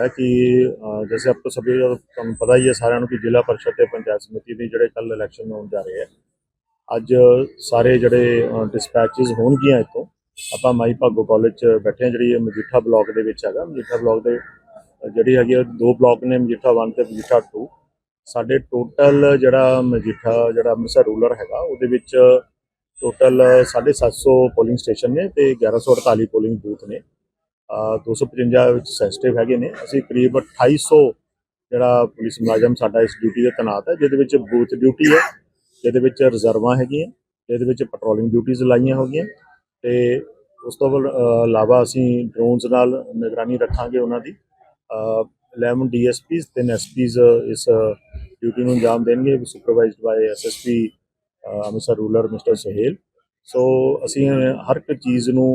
ਹੈ ਕਿ ਜਿਵੇਂ ਆਪ ਕੋ ਸਭੀ ਤੁਹਾਨੂੰ ਪਤਾ ਹੀ ਹੈ ਸਾਰਿਆਂ ਨੂੰ ਕਿ ਜ਼ਿਲ੍ਹਾ ਪਰਿਸ਼ਦ ਤੇ ਪੰਚਾਇਤ ਸਮਿਤੀ ਦੇ ਜਿਹੜੇ ਕੱਲ ਇਲੈਕਸ਼ਨ ਹੋਣ ਜਾ ਰਹੇ ਹੈ, ਅੱਜ ਸਾਰੇ ਜਿਹੜੇ ਡਿਸਪੈਚਸ ਹੋਣਗੀਆਂ ਇਤੋਂ ਆਪਾਂ ਮਾਈ ਭਾਗੋ ਕਾਲਜ ਚ ਬੈਠੇ ਆ ਜਿਹੜੀ ਮਜੀਠਾ ਬਲਾਕ ਦੇ ਵਿੱਚ ਹੈਗਾ, ਮਜੀਠਾ ਬਲਾਕ ਦੇ ਜਿਹੜੀ ਹੈਗੀ ਦੋ ਬਲਾਕ ਨੇ ਮਜੀਠਾ 1 ਤੇ ਮਜੀਠਾ 2 ਸਾਡੇ ਟੋਟਲ ਜਿਹੜਾ ਮਜੀਠਾ, ਜਿਹੜਾ ਅੰਮ੍ਰਿਤਸਰ ਰੂਲਰ ਹੈਗਾ, ਉਹਦੇ ਵਿੱਚ ਟੋਟਲ 750 ਪੋਲਿੰਗ ਸਟੇਸ਼ਨ ਨੇ ਤੇ 1148 ਪੋਲਿੰਗ ਬੂਥ ਨੇ। 255 ਵਿੱਚ ਸੈਂਸਿਟਿਵ ਹੈਗੇ ਨੇ। ਅਸੀਂ ਕਰੀਬ 2800 ਜਿਹੜਾ ਪੁਲਿਸ ਮੁਲਾਜ਼ਮ ਸਾਡਾ ਇਸ ਡਿਊਟੀ ਤੇ ਤੈਨਾਤ ਹੈ ਜਿਹਦੇ ਵਿੱਚ ਬੂਥ ਡਿਊਟੀ ਹੈ ਜਿਹਦੇ ਵਿੱਚ ਰਿਜ਼ਰਵਾਂ ਹੈਗੀਆਂ ਜਿਹਦੇ ਵਿੱਚ ਪੈਟਰੋਲਿੰਗ ਡਿਊਟੀਆਂ ਲਾਈਆਂ ਹੋਗੀਆਂ ਤੇ ਉਸ ਤੋਂ ਇਲਾਵਾ ਅਸੀਂ ਡਰੋਨਸ ਨਾਲ ਨਿਗਰਾਨੀ ਰੱਖਾਂਗੇ ਉਹਨਾਂ ਦੀ। ਅ, 11 ਡੀਐਸਪੀਸ ਤੇ ਐਸਪੀਸ ਇਸ ਡਿਊਟੀ ਨੂੰ ਅੰਜਾਮ ਦੇਣਗੇ supervised by SSP Amritsar rural mister Sahel so ਅਸੀਂ ਹਰ ਇੱਕ ਚੀਜ਼ ਨੂੰ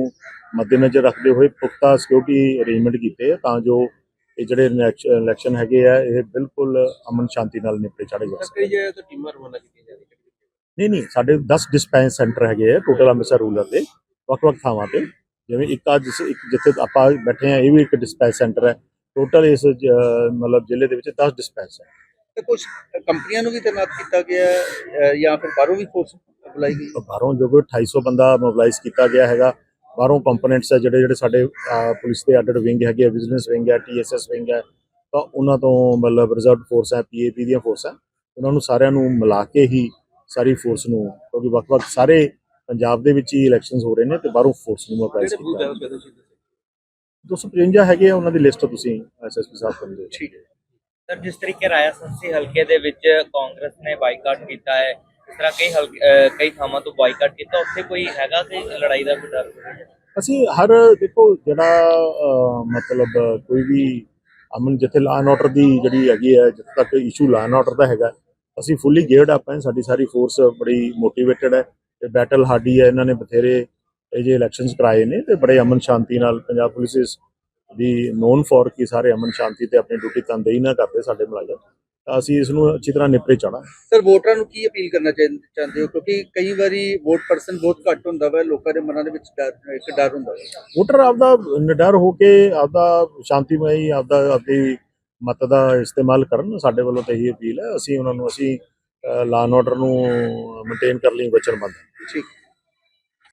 ਮੱਦੇਨਜ਼ਰ ਰੱਖਦੇ ਹੋਏ ਪੁਖਤਾ ਸਿਕਿਉਰਿਟੀ ਅਰੇਂਜਮੈਂਟ ਕੀਤੇ ਆ ਤਾਂ ਜੋ ਇਹ ਜਿਹੜੇ ਇਲੈਕਸ਼ਨ ਹੈਗੇ ਆ ਇਹ ਬਿਲਕੁਲ ਅਮਨ ਸ਼ਾਂਤੀ ਨਾਲ ਨਿਪਟੇ ਚੜੇ ਜਾ ਸਕਣ। ਕਈ ਜਗ੍ਹਾ ਤੋਂ ਟੀਮਾਂ ਰਵਾਨਾ ਕੀਤੀਆਂ ਜਾ ਰਹੀਆਂ ਨਹੀਂ ਨਹੀਂ ਸਾਡੇ 10 ਡਿਸਪੈਂਸ ਸੈਂਟਰ ਹੈਗੇ ਆ ਟੋਟਲ ਅੰਮ੍ਰਿਤਸਰ ਰੂਰਲ ਦੇ ਵੱਖ-ਵੱਖ ਥਾਵਾਂ ਤੇ। ਜਿਵੇਂ ਇੱਕ ਅੱਜ ਇੱਕ ਜਿੱਥੇ ਆਪਾਂ ਬੈਠੇ ਆ ਇਹ ਵੀ ਇੱਕ ਡਿਸਪੈਂਸ ਸੈਂਟਰ ਹੈ। ਟੋਟਲ ਇਸ ਮਤਲਬ ਜ਼ਿਲ੍ਹੇ ਦੇ ਵਿੱਚ 10 ਡਿਸਪੈਂਸ ਹੈ। ਤੇ ਕੁਝ ਕੰਪਨੀਆਂ ਨੂੰ ਵੀ ਤੈਨਾਤ ਕੀਤਾ ਗਿਆ ਜਾਂ ਫਿਰ ਬਾਹਰੋਂ ਵੀ ਫੋਰਸ ਬੁਲਾਈ ਗਈ। ਬਾਹਰੋਂ ਜੋ ਕੋਈ 250 ਬੰਦਾ ਮੋਬਿਲਾਈਜ਼ ਕੀਤਾ ਗਿਆ ਹੈਗਾ ਬਾਹਰੋਂ ਕੰਪੋਨੈਂਟਸ ਹੈ ਜਿਹੜੇ ਜਿਹੜੇ ਸਾਡੇ ਪੁਲਿਸ ਦੇ ਅੱਡ ਵਿੰਗ ਹੈਗੇ ਬਿਜ਼ਨਸ ਵਿੰਗ ਹੈ ਟੀਐਸਐਸ ਵਿੰਗ ਹੈ ਤਾਂ ਉਹਨਾਂ ਤੋਂ ਮਤਲਬ ਰਿਜ਼ਰਵ ਫੋਰਸ ਹੈ ਪੀਏਪੀ ਦੀਆਂ ਫੋਰਸ ਹੈ। ਉਹਨਾਂ ਨੂੰ ਸਾਰਿਆਂ ਨੂੰ ਮਿਲਾ ਕੇ ਹੀ ਸਾਰੀ ਫੋਰਸ ਨੂੰ ਕਿਉਂਕਿ ਵੱਖ-ਵੱਖ ਸਾਰੇ ਪੰਜਾਬ ਦੇ ਵਿੱਚ ਹੀ ਇਲੈਕਸ਼ਨਸ ਹੋ ਰਹੇ ਨੇ ਤੇ ਬਾਹਰੋਂ ਫੋਰਸ ਨੂੰ ਮੋਬਿਲਾਈਜ਼ ਕੀਤਾ ਹੈ ਉਹ ਕਦੋਂ ਸੀ 255 ਹੈਗੇ ਆ ਉਹਨਾਂ ਦੀ ਲਿਸਟ ਤੁਸੀਂ ਐਸਐਸਪੀ ਸਾਹਿਬ ਕੋਲ ਦੇ ਠੀਕ ਹੈ। ਸਰ ਜਿਸ ਤਰੀਕੇ ਰਾਇਆ ਸੰਸੀ ਹਲਕੇ ਦੇ ਵਿੱਚ ਕਾਂਗਰਸ ਨੇ ਬਾਈਕਾਟ ਕੀਤਾ ਹੈ ਇਸ ਤਰ੍ਹਾਂ ਕਈ ਹਲਕੇ ਕਈ ਥਾਵਾਂ ਤੋਂ ਬਾਈਕਾਟ ਕੀਤਾ, ਉੱਥੇ ਕੋਈ ਹੈਗਾ ਕਿ ਲੜਾਈ ਦਾ ਕੋਈ ਡਰ? ਅਸੀਂ ਹਰ, ਦੇਖੋ, ਜਿਹੜਾ ਮਤਲਬ ਕੋਈ ਵੀ ਅਮਨ ਜਿੱਥੇ ਲਾ ਐਂਡ ਆਰਡਰ ਦੀ ਜਿਹੜੀ ਹੈਗੀ ਹੈ, ਜਿੱਥੇ ਤੱਕ ਇਸ਼ੂ ਲਾ ਐਂਡ ਆਰਡਰ ਦਾ ਹੈਗਾ, ਅਸੀਂ ਫੁੱਲੀ ਗੇਅਰਡ ਅਪ ਹੈ, ਸਾਡੀ ਸਾਰੀ ਫੋਰਸ ਬੜੀ ਮੋਟੀਵੇਟਿਡ ਹੈ, ਤੇ ਬੈਟਲ ਹਾਰਡੀ ਹੈ, ਇਹਨਾਂ ਨੇ ਬਥੇਰੇ ਇਹ ਜੇ ਇਲੈਕਸ਼ਨਸ ਕਰਾਏ ਨੇ, ਤੇ ਬੜੇ ਅਮਨ ਸ਼ਾਂਤੀ ਨਾਲ ਪੰਜਾਬ ਪੁਲਿਸ ਇਸ ਦੀ ਨੋਨ ਫॉर ਕਿ ਸਾਰੇ ਅਮਨ ਸ਼ਾਂਤੀ ਤੇ ਆਪਣੀ ਡਿਊਟੀ ਤਨਦੇਹੀ ਨਾਲ ਕਰਦੇ ਸਾਡੇ ਮੁਲਾਜ਼ਮ। ਅਸੀਂ ਇਸ ਨੂੰ ਅੱਛੀ ਤਰ੍ਹਾਂ ਨਿਪਟੇ ਚਾਣਾ ਸਰ ਵੋਟਰਾਂ ਨੂੰ ਕੀ ਅਪੀਲ ਕਰਨਾ ਚਾਹ- ਚਾਹੁੰਦੇ ਹੋ? ਕਿਉਂਕਿ ਕਈ ਵਾਰੀ ਵੋਟ ਪਰਸਨ ਬਹੁਤ ਘੱਟ ਹੁੰਦਾ ਵਾ ਲੋਕਾਂ ਦੇ ਮਨਾਂ ਦੇ ਵਿੱਚ ਡਰ ਇੱਕ ਡਰ ਹੁੰਦਾ ਵਾ। ਵੋਟਰ ਆਪਦਾ ਨਿਡਰ ਹੋ ਕੇ ਆਪਦਾ ਸ਼ਾਂਤੀਮਈ ਆਪਦਾ ਆਪਦੀ ਮਤ ਦਾ ਇਸਤੇਮਾਲ ਕਰਨ ਸਾਡੇ ਵੱਲੋਂ ਤਾਂ ਇਹੀ ਅਪੀਲ ਹੈ। ਅਸੀਂ ਉਹਨਾਂ ਨੂੰ ਅਸੀਂ ਲਾ ਐਂਡ ਆਰਡਰ ਨੂੰ ਮੇਨਟੇਨ ਕਰਨ ਲਈ ਵਚਨਬੱਧ ਹਾਂ। ਠੀਕ।